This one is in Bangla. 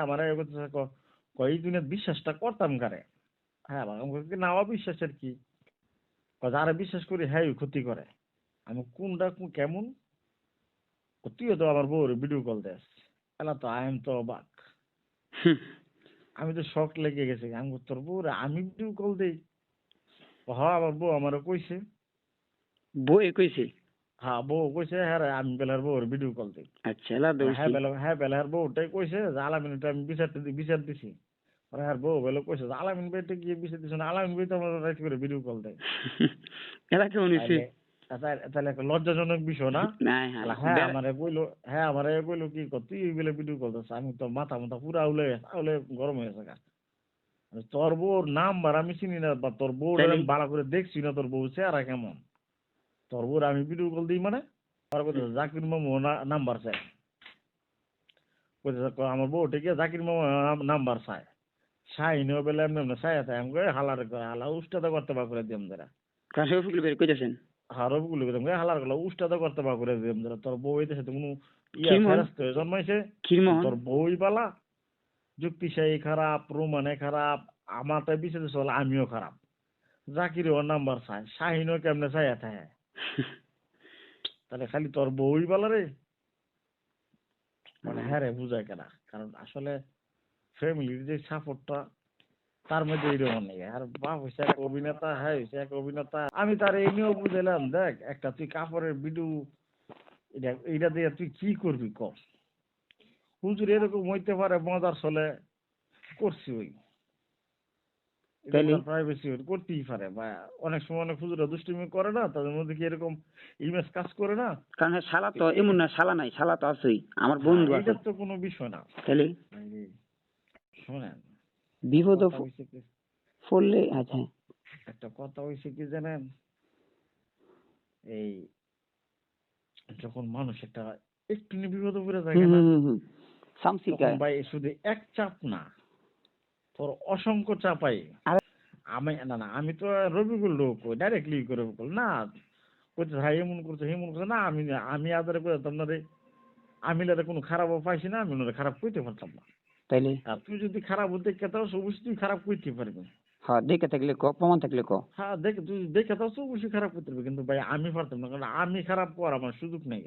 আমার এই কথা ক- কয় এই দুনিয়াত বিশ্বাসটা করতাম কারে। হ্যাঁ না অবিশ্বাসের কি যারা বিশ্বাস করি হ্যাঁ ক্ষতি করে। আমি কোনটা কোন- কেমন? তুইও তো আমার বউর ভিডিও কল দেস। এলা তো আই এম তো অবাক। আমি তো শখ লেগে গেছে। আমি তোর বউর আমি ভিডিও কল দেই? হ আমার বউ আমার কইছে। বই কইছে? হ্যাঁ বউ কইছে হ্যাঁ আমি বেলার বউর ভিডিও কল দিই আচ্ছা এলা হ্যাঁ বেলা হ্যাঁ বেলার বউটাই কইছে যে আলামিন আমি বিচার বিচার দিছি। পরে হ্যাঁ বউ বেলা কইছে যে আলামিন ভাইটা গিয়ে বিচার দিছে না। আলামিন ভাই তো আমার রাইট করে ভিডিও কল দেয়। এলা তাইলে- তাইলে- তাহলে একটা লজ্জাজনক বিষয় না? হ্যাঁ আমারে কইলো হ্যাঁ আমারে কইলো কি কর তুই বেলে ভিডিও কল দিস আমি তো মাথা মাথা পুরা উলে উলে গরম হয়ে গেছে। আর তোর বউর নাম্বার আমি চিনি না বা তোর বউর ভালো করে দেখছি না তোর বউ চেহারা কেমন? তোর আমি ভিডিও কল দিই মানে? আর কইতে জাকির মামু নাম্বার চাই। কইতে কয়, আমার বউ ঠিক জাকির মামু নাম্বার চাই। শাহিন বেলা এমনি এমনি চাই আছে আমি হালার হালা উস্তাদা করতে বা করে দিম যারা কাছে ফুকলি বের কইতাছেন? হারবগুলো করে দিম হালার করে উস্তাদা করতে বা করে দিম যারা তোর বউ হইতেছে তো কোনো ইয়া মন? ফেরস্ত জন্মাইছে। তোর বই বালা যুক্তিশাহী খারাপ রোমানে খারাপ আমারটা বিশেষ চল আমিও খারাপ। জাকির ওর নাম্বার চাই শাহিনও কেমনে চাই থাকে? তাহলে খালি তোর বই বালা রে? মানে হ্যাঁ রে, বুঝায় কেনা। কারণ আসলে ফ্যামিলির যে সাপোর্টটা তার মধ্যে এরকম নেই। আর বাপ হয়েছে এক অভিনেতা হ্যাঁ হয়েছে এক অভিনেতা। আমি তার এই নিয়েও বুঝাইলাম, দেখ, একটা তুই কাপড়ের ভিডিও এটা, এইটা দিয়ে তুই কি করবি কর? হুজুর এরকম হইতে পারে, মজার চলে করছি ওই? প্রাইভেসি করতেই পারে। বা অনেক সময় অনেক হুজুরা দুষ্টুমি করে না তাদের মধ্যে কি এরকম ইমেজ কাজ করে না? কারণ হ্যাঁ, শালা তো এমন না শালা নাই শালা তো আছেই আমার বন্ধু আছে। এটা তো কোনো বিষয় না। তাহলে শোনেন বিপদ পড়লে আচ্ছা। একটা কথা হয়েছে কি জানেন? এই যখন মানুষ একটা একটু বিপদে পড়ে থাকে না ভাই শুধু এক চাপ না তোর অসংখ্য চাপাই। আমি না না আমি তো রবিকুল লোক ডাইরেক্টলি করে বল না। কইতে ভাই এমন করছে এমন করছে। না আমি আমি আদারে করে দিতাম না রে আমি লারে কোনো খারাপও পাইছি না আমি ওনারে খারাপ কইতে পারতাম না। তাইলে? আর তুই যদি খারাপ হতে কেতাও অবশ্যই তুই খারাপ কইতে পারবি। হ্যাঁ দেখে থাকলে ক প্রমাণ থাকলে ক। হ্যাঁ দেখ তুই দেখে তো অবশ্যই খারাপ করতে পারবি কিন্তু ভাই আমি পারতাম না কারণ আমি খারাপ কর আমার সুযোগ নেই